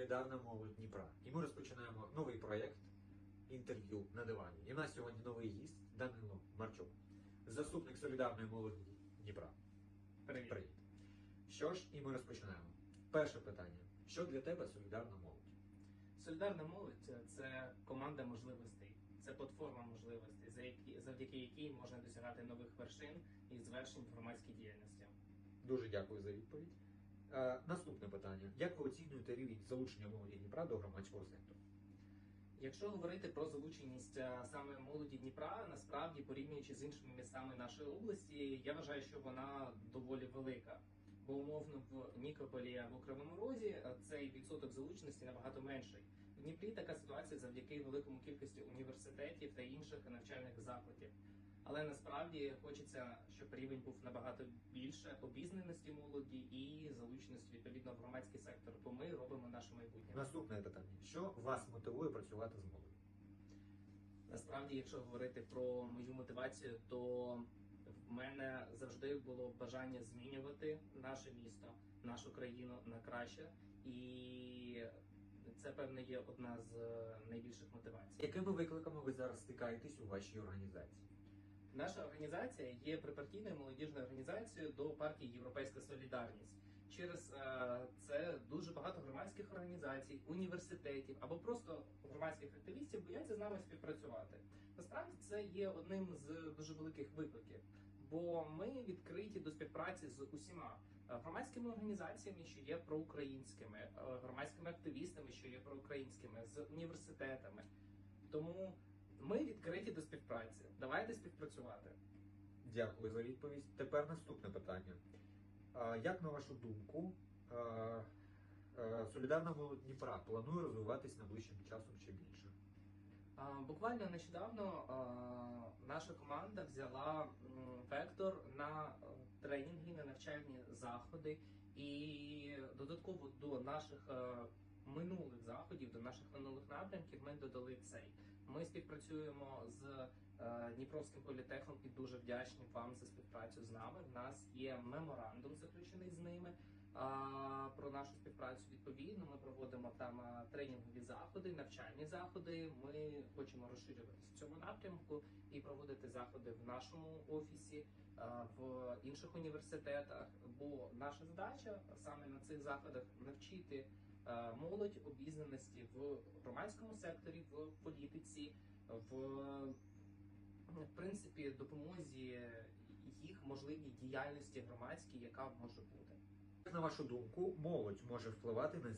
Солідарна молодь Дніпра. І ми розпочинаємо новий проєкт інтерв'ю на дивані. І в нас сьогодні новий гість Данило Марчук, заступник солідарної молоді Дніпра. Привіт. Привіт. Що ж, і ми розпочинаємо. Перше питання: що для тебе солідарна молодь? Солідарна молодь це команда можливостей, це платформа можливостей, за які завдяки якій можна досягати нових вершин і звершень в громадській діяльності. Дуже дякую за відповідь. Е, наступне питання: як ви оцінюєте рівень залучення молоді Дніпра до громадського сектору? Якщо говорити про залученість саме молоді Дніпра, насправді порівнюючи з іншими містами нашої області, я вважаю, що вона доволі велика. Бо умовно в Нікополі або Кривому Розі цей відсоток залученості набагато менший. В Дніпрі така ситуація завдяки великому кількості університетів та інших навчальних закладів. Але насправді хочеться, щоб рівень був набагато більше обізнаності молоді і залученості відповідно в громадський сектор. Бо ми робимо наше майбутнє. Наступне питання: що вас мотивує працювати з молоддю? Насправді, якщо говорити про мою мотивацію, то в мене завжди було бажання змінювати наше місто, нашу країну на краще, і це певне є одна з найбільших мотивацій. Якими викликами ви зараз стикаєтесь у вашій організації? Наша організація є припартійною молодіжною організацією до партії Європейська Солідарність. Через е, це дуже багато громадських організацій, університетів або просто громадських активістів бояться з нами співпрацювати. Насправді це є одним з дуже великих викликів, бо ми відкриті до співпраці з усіма е, громадськими організаціями, що є проукраїнськими, е, громадськими активістами, що є проукраїнськими, з університетами. Тому ми відкриті до співпраці. Давайте співпрацювати. Дякую за відповідь. Тепер наступне питання. А, Як на вашу думку, а, а, солідарна молодь Дніпра планує розвиватись найближчим часом ще більше? А, Буквально нещодавно а, наша команда взяла вектор на е, тренінги, на навчальні заходи, і додатково до наших е, минулих заходів, до наших минулих напрямків, ми додали цей. Ми співпрацюємо з е, Дніпровським політехом і дуже вдячні вам за співпрацю з нами. В нас є меморандум заключений з ними. Про нашу співпрацю відповідно ми проводимо там тренінгові заходи, навчальні заходи. Ми хочемо розширюватися в цьому напрямку і проводити заходи в нашому офісі, в інших університетах. Бо наша задача саме на цих заходах навчити молодь обізнаності в громадському секторі, в політиці, в, в принципі допомозі їх можливій діяльності громадській, яка може бути. На вашу думку, молодь може впливати на